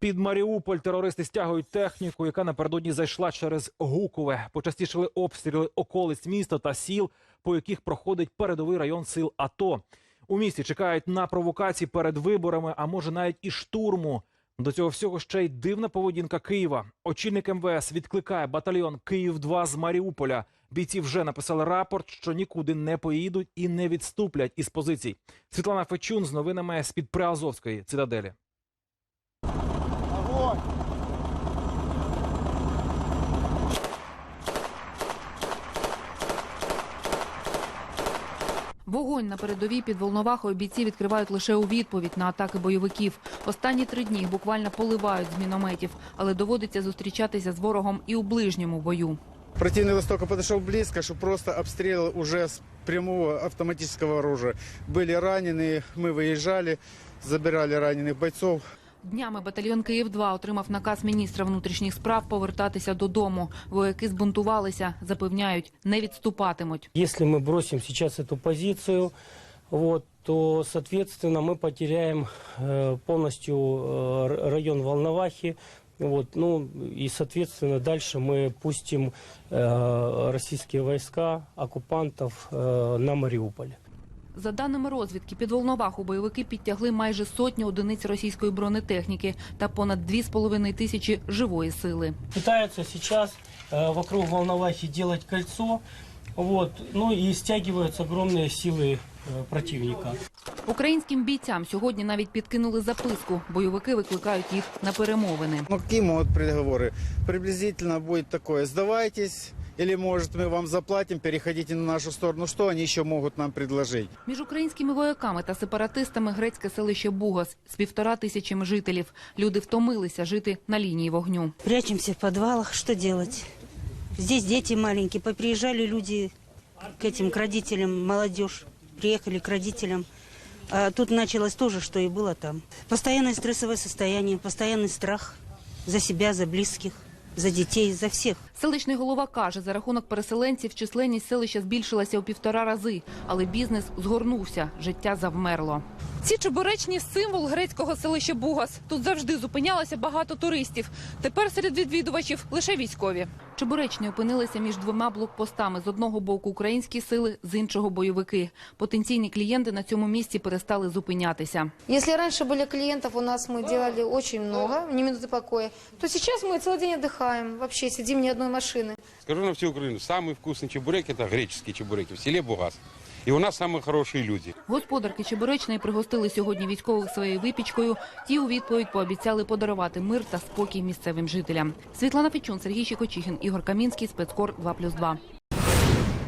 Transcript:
Під Маріуполь терористи стягують техніку, яка напередодні зайшла через Гукове. Почастішили обстріли околиць міста та сіл, по яких проходить передовий район сил АТО. У місті чекають на провокації перед виборами, а може навіть і штурму. До цього всього ще й дивна поведінка Києва. Очільник МВС відкликає батальйон Київ 2 з Маріуполя. Бійці вже написали рапорт, що нікуди не поїдуть і не відступлять із позицій. Світлана Фечун з новинами з під Приазовської цитаделі. Вогонь на передовій під Волновахою бійці відкривають лише у відповідь на атаки бойовиків. Останні три дні їх буквально поливають з мінометів, але доводиться зустрічатися з ворогом і у ближньому бою. Противник настолько подошел близко, что просто обстрелил уже с прямого автоматического оружия. Были раненые, мы выезжали, забирали раненых бойцов. Днями батальйон Київ-2 отримав наказ міністра внутрішніх справ повертатися додому. Вояки збунтувалися, запевняють, не відступатимуть. Если мы бросим сейчас эту позицию, вот, то, соответственно, мы потеряем э, полностью э, р- район Волновахи. Вот, ну и, соответственно, дальше мы пустим э, российские войска, оккупантов э, на Мариуполь. За даними розвідки, під Волноваху бойовики підтягли майже сотню одиниць російської бронетехніки та понад дві з половиною тисячі живої сили. Пытаются сейчас э, вокруг Волновахи делать кольцо, вот, ну и стягиваются огромные силы э, противника. Українським бійцям сьогодні навіть підкинули записку. Бойовики викликають їх на перемовини. Ну, какие могут переговоры? Приблизительно будет такое, сдавайтесь, или, может, мы вам заплатим, переходите на нашу сторону. Что они еще могут нам предложить? Між українськими вояками та сепаратистами грецьке селище Бугас з півтора тисячами жителів. Люди втомилися жити на лінії вогню. Прячемся в подвалах. Что делать? Здесь дети маленькие. Поприезжали люди к этим, к родителям, молодежь. Приехали к родителям. А тут началось то же, что и было там. Постоянное стрессовое состояние, постоянный страх за себя, за близких, за дітей, за всіх. Селищний голова каже, за рахунок переселенців численність селища збільшилася у півтора рази, але бізнес згорнувся, життя завмерло. Ці чебуречні символ грецького селища Бугас. Тут завжди зупинялося багато туристів. Тепер серед відвідувачів лише військові. Чебуречні опинилися між двома блокпостами: з одного боку українські сили, з іншого бойовики. Потенційні клієнти на цьому місці перестали зупинятися. Если раньше были клиентов, у нас мы делали очень много, ни минуты покоя, то сейчас мы целый день отдыхаем, вообще сидим ни одной машины. Скажу на всю Украину, самый вкусный чебурек – это греческие чебуреки в селе Бугас. И у нас самые хорошие люди. Господарки Чебуречної пригостили сьогодні військових своєю випічкою. Ті у відповідь пообіцяли подарувати мир та спокій місцевим жителям. Світлана Фічун, Сергій Щекочихін, Ігор Камінський, спецкор 2+,2.